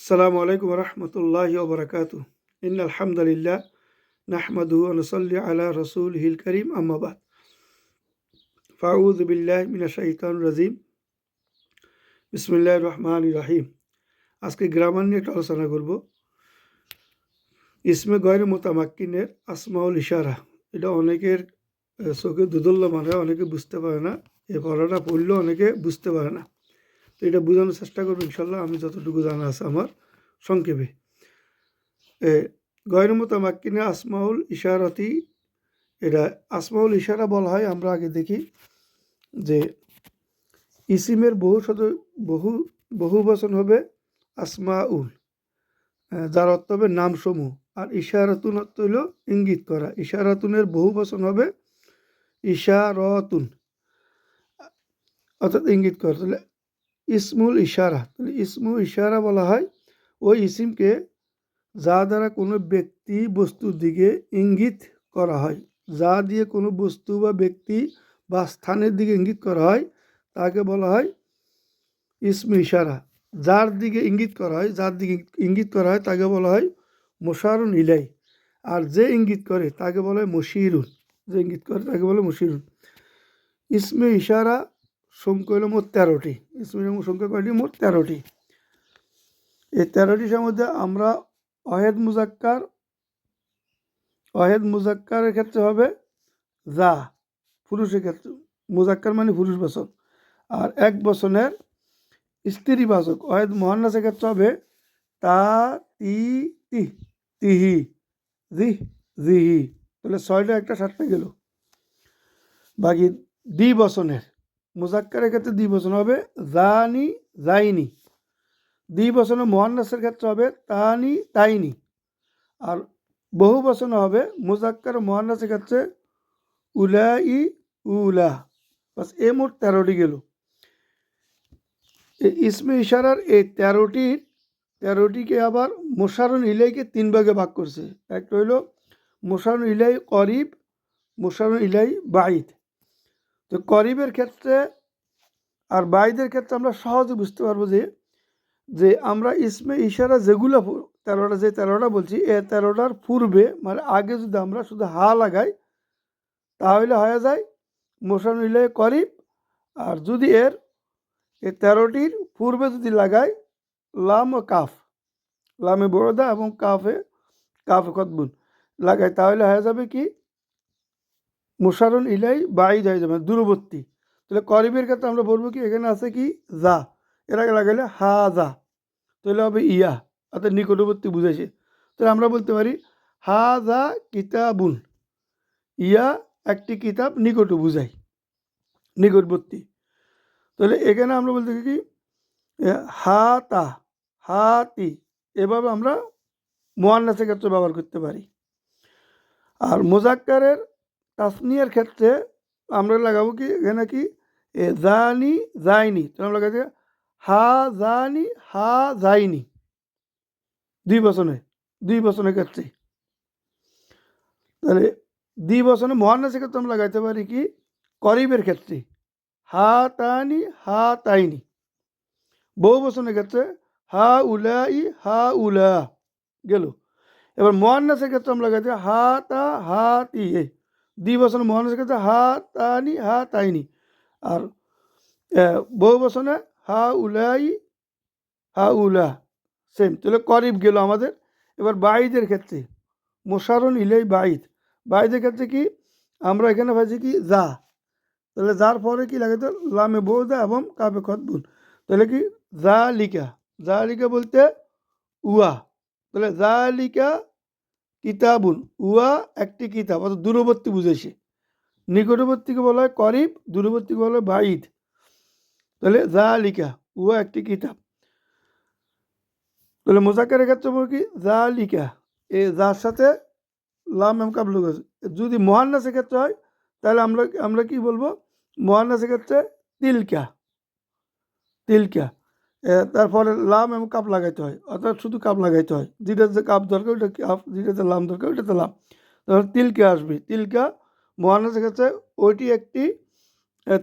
আসসালামু আলাইকুম রহমতুল্লাহ ওবরাকাত ইন আলহামদুলিল্লাহ নাহমাদু আনসল্লি আলা রসুল হিল করিম আম্মাবাদ ফাউদ বিল্লাহ মিনা শাহিতান রাজিম। বিসমুল্লাহ রহমান রাহিম। আজকে গ্রামার নিয়ে একটা আলোচনা করব। ইসমে গয়ের মোতামাক্কিনের আসমাউল ইশারা। এটা অনেকের চোখে দুদুল্য মানে অনেকে বুঝতে পারে না। এ পড়াটা পড়লেও অনেকে বুঝতে পারে না। তো এটা বোঝানোর চেষ্টা করব, ইনশাল্লাহ। আমি যতটুকু জানা আছে আমার সংক্ষেপে। এ, গয়ের মোতামাক্কিনের আসমাউল ইশারতি, এটা আসমাউল ইশারা বলা হয়, আমরা আগে দেখি যে ইসিমের বহু শত, বহু বহু বচন হবে আসমাউল যার অর্থ হবে নামসমূহ। আর ইশারাতুন অর্থ হইল ইঙ্গিত করা। ইশারাতুনের বহু বচন হবে ইশারতুন, অর্থাৎ ইঙ্গিত করা। তাহলে ইসমুল ইশারা। ইসমুল ইশারা বলা হয়, ওই ইসিমকে যা দ্বারা কোনো ব্যক্তি বস্তুর দিকে ইঙ্গিত করা হয়, যা দিয়ে কোনো বস্তু বা ব্যক্তি বা স্থানের দিকে ইঙ্গিত করা হয়, তাকে বলা হয় ইসমু ইশারা। যার দিকে ইঙ্গিত করা হয়, যার দিকে ইঙ্গিত করা হয়, তাকে বলা হয় মোশারুন ইলাই আর যে ইঙ্গিত করে, তাকে বলা হয় মশিরুন। যে ইঙ্গিত করে, তাকে বলে মশিরুন। ইসমে ইশারা সংখ্যা হলো মোট তেরোটি ইসমে সংখ্যা কয়টি? মোট তেরোটি। এই তেরোটির মধ্যে আমরা অহেদ মুজাক্কার, অহেদ মুজাক্কারের ক্ষেত্রে হবে যা, পুরুষের ক্ষেত্রে, মুজাক্কার মানে পুরুষ বচন। আর এক বচনের স্ত্রী বাচক, অহেদ মহান্নাসের ক্ষেত্রে হবে তা, তি তি, তিহি, জি, জিহি। তাহলে ছয়টা একটা সাতটা গেল। বাকি দ্বি বচনের মুজাক্কারের ক্ষেত্রে দ্বি বচন হবে জানি যাইনি। দ্বি বচনে মহান্নাসের ক্ষেত্রে হবে তানি, তাইনি। আর বহু বচনে হবে মুজাক্কার মহান্নাসের ক্ষেত্রে উলা ই উলা। বাস এ মোট তেরোটি গেল। ইসমে ইশারার এই তেরোটির তেরোটিকে আবার মোশারুন ইলাইকে তিন ভাগে ভাগ করছে। একটা হইল মোশারুন ইলাই করিব মোশারুন ইলাই বাইদ তো করিবের ক্ষেত্রে আর বাইদের ক্ষেত্রে আমরা সহজে বুঝতে পারব যে যে আমরা ইসমে ইশারা যেগুলো তেরোটা, যে তেরোটা বলছি, এ তেরোটার পূর্বে মানে আগে যদি আমরা শুধু হা লাগাই, তাহলে হয়ে যায় মোশন ইলে করিব। আর যদি এর এই তেরোটির পূর্বে যদি লাগাই, লাম ও কাফ, লামে বড়দা এবং কাফে কাফে কতবুন লাগাই, তাহলে হয়ে যাবে কি? মুশারুন ইলাই বাইদ হয়ে যাবে দূরবর্তী। তাহলে করিবের ক্ষেত্রে আমরা বলব কি, এখানে আছে কি, যা। এর আগে লাগাইলে হা, যা। তাহলে হবে ইয়া, অর্থাৎ নিকটবর্তী বুঝেছে তাহলে আমরা বলতে পারি, হা, যা, কিতাবুন। ইয়া একটি কিতাব নিকট বুঝাই, নিকটবর্তী। তাহলে এখানে আমরা বলতে কি হা, তা, হা হাতি এভাবে আমরা মোয়ান্নাসের ক্ষেত্রে ব্যবহার করতে পারি। আর মোজাক্কারের তাসনিয়ার ক্ষেত্রে আমরা লাগাবো কি, এখানে কি এ জানি যায়নি তাহলে আমরা লাগাচ্ছি হা জানি, হা যায়নি দুই বচনে, দুই বচনের ক্ষেত্রে। তাহলে দুই বচনে মহান্নাসের ক্ষেত্রে আমরা লাগাইতে পারি কি? করিবের ক্ষেত্রে। হা তানি, হা তাইনি। বহু বচনের ক্ষেত্রে, হা উলা ই হা উলা গেল। এবার মহান্নাসের ক্ষেত্রে আমরা লাগাইতে হা তা, হা তি এই দুই বচনে মহান্নাসের ক্ষেত্রে, হা তানি, হা তাইনি। আর বহু বচনে হা উলাই হা উলা সেম তাহলে করিব গেল আমাদের। এবার বাইদের ক্ষেত্রে মোশারুন ইলাই বাইদ। বাইদের ক্ষেত্রে কি, আমরা এখানে পাইছি কি, যা। তাহলে যার পরে কি লাগে তো, লামে বৌদা এবং কাপে খতবুন। তাহলে কি যা লিকা যা লিকা বলতে উয়া তাহলে যা লিকা কিতাবুন উয়া একটি কিতাব, অর্থাৎ দূরবর্তী বুঝেছে নিকটবর্তীকে বলা হয় করিব, দূরবর্তীকে বলা হয় বাইদ তাহলে যা লিকা উয়া একটি কিতাব। তাহলে মোজাক্কারের ক্ষেত্রে বলব কি যা লিকা এ যার সাথে লাম এম কাবলুক আছে যদি মহান্নাসের ক্ষেত্রে হয়, তাহলে আমরা আমরা কি বলব, মহান্নাসের ক্ষেত্রে তিলকা তিলকা তারপরে লাম এবং কাপ লাগাইতে হয়, অর্থাৎ শুধু কাপ লাগাইতে হয়। যেটাতে কাপ দরকার, ওইটা কাপ যেটাতে লাম দরকার, ওইটাতে লাম। তারপর তিলকা আসবে, তিলকা মহান্নাসের ক্ষেত্রে ওইটি একটি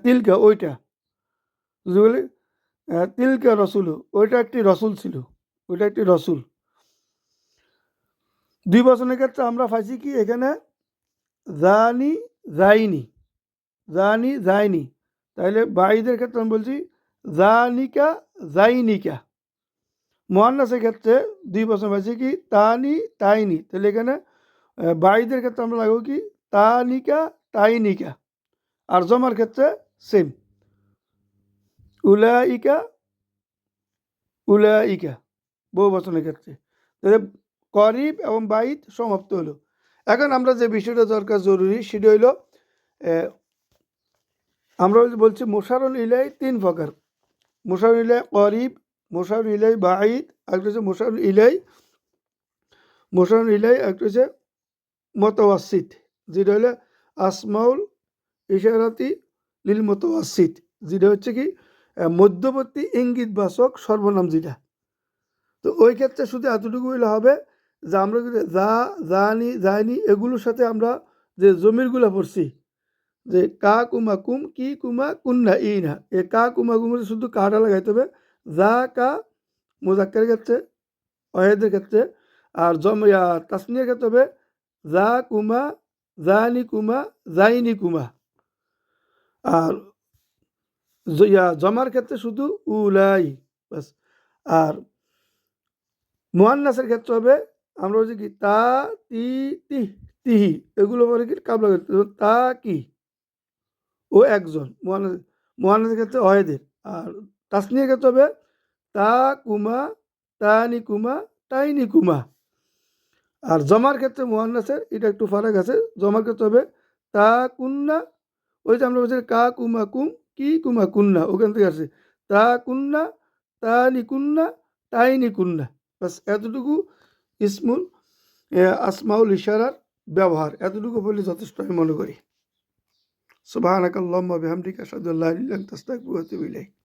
তিলকা, ওইটা। যদি বলি তিলকা রসুল, ওইটা একটি রসুল ছিল, ওইটা একটি রসুল। দুই বচনের ক্ষেত্রে আমরা পাইছি কি, এখানে জানি যাইনি জানি যাইনি তাহলে বাইদের ক্ষেত্রে আমি বলছি, জানিকা যাইনিকা মহান্নাসের ক্ষেত্রে দুই বছর পাইছি কি, তানি, তাইনি। তাহলে এখানে বাইদের ক্ষেত্রে আমরা লাগবো কি তানিকা তাইনিকা আর জমার ক্ষেত্রে সেম উলাইকা উলাইকা, বহু বচনের ক্ষেত্রে। করিব এবং বাইত সমাপ্ত হলো। এখন আমরা যে বিষয়টা দরকার জরুরি, সেটা হইল আমরা বলছি মোশারুল ইলাই তিন প্রকার। মোশারুল ইলাই করিব মোশারুল ইলাই বাইদ একটা হচ্ছে মোশারুল ইলাই মোশারুল ইলাই একটা হচ্ছে মতওয়াসিত। যেটা হলো আসমাউল ইশারাতি লিল মতওয়াসিত। যেটা হচ্ছে কি মধ্যবর্তী ইঙ্গিতবাচক সর্বনাম যেটা। তো ওই ক্ষেত্রে শুধু এতটুকু হইলে হবে যে আমরা যা, জানি যায়নি এগুলোর সাথে আমরা যে জমিরগুলো পড়ছি, যে কা কুমা কুম কি কুমা কুন্না ই না এ কা কুমা কুমের শুধু কাটা লাগাইতে হবে, যা কা মোজাক্কের ক্ষেত্রে অহেদের ক্ষেত্রে, আর জম, ইয়া, তাসনিয়ার ক্ষেত্রে হবে যা কুমা জানি কুমা যাইনি কুমা আর জমার ক্ষেত্রে শুধু উলাই বাস আর মোহান্নাসের ক্ষেত্রে হবে, আমরা বলছি কি, তা, তি তি তিহি, এগুলো বলে কি, কাবলা করতে তা, কি, ও একজন, মোহান্নাস, মোহান্নাসের ক্ষেত্রে অহেদের। আর তাসনিয়ার ক্ষেত্রে হবে, তা, কুমা তানি কুমা তাইনি কুমা আর জমার ক্ষেত্রে মোহান্নাসের এটা একটু ফারাক আছে। জমার ক্ষেত্রে হবে তা কুন্না, ওই যে আমরা বলছি কা কুমা কুম, কি কুমা কুন্না, ওখান থেকে আসে। তা কুন্না তানি কুন্না তাইনি কুন্না। বাস এতটুকু ইসমুল আসমাউল ইশারার ব্যবহার। এতটুকু বলে যথেষ্ট আমি মনে করি। সুবাহ আল্লাহ বিহামদিকা সাদুল্লাহ তাস্তাক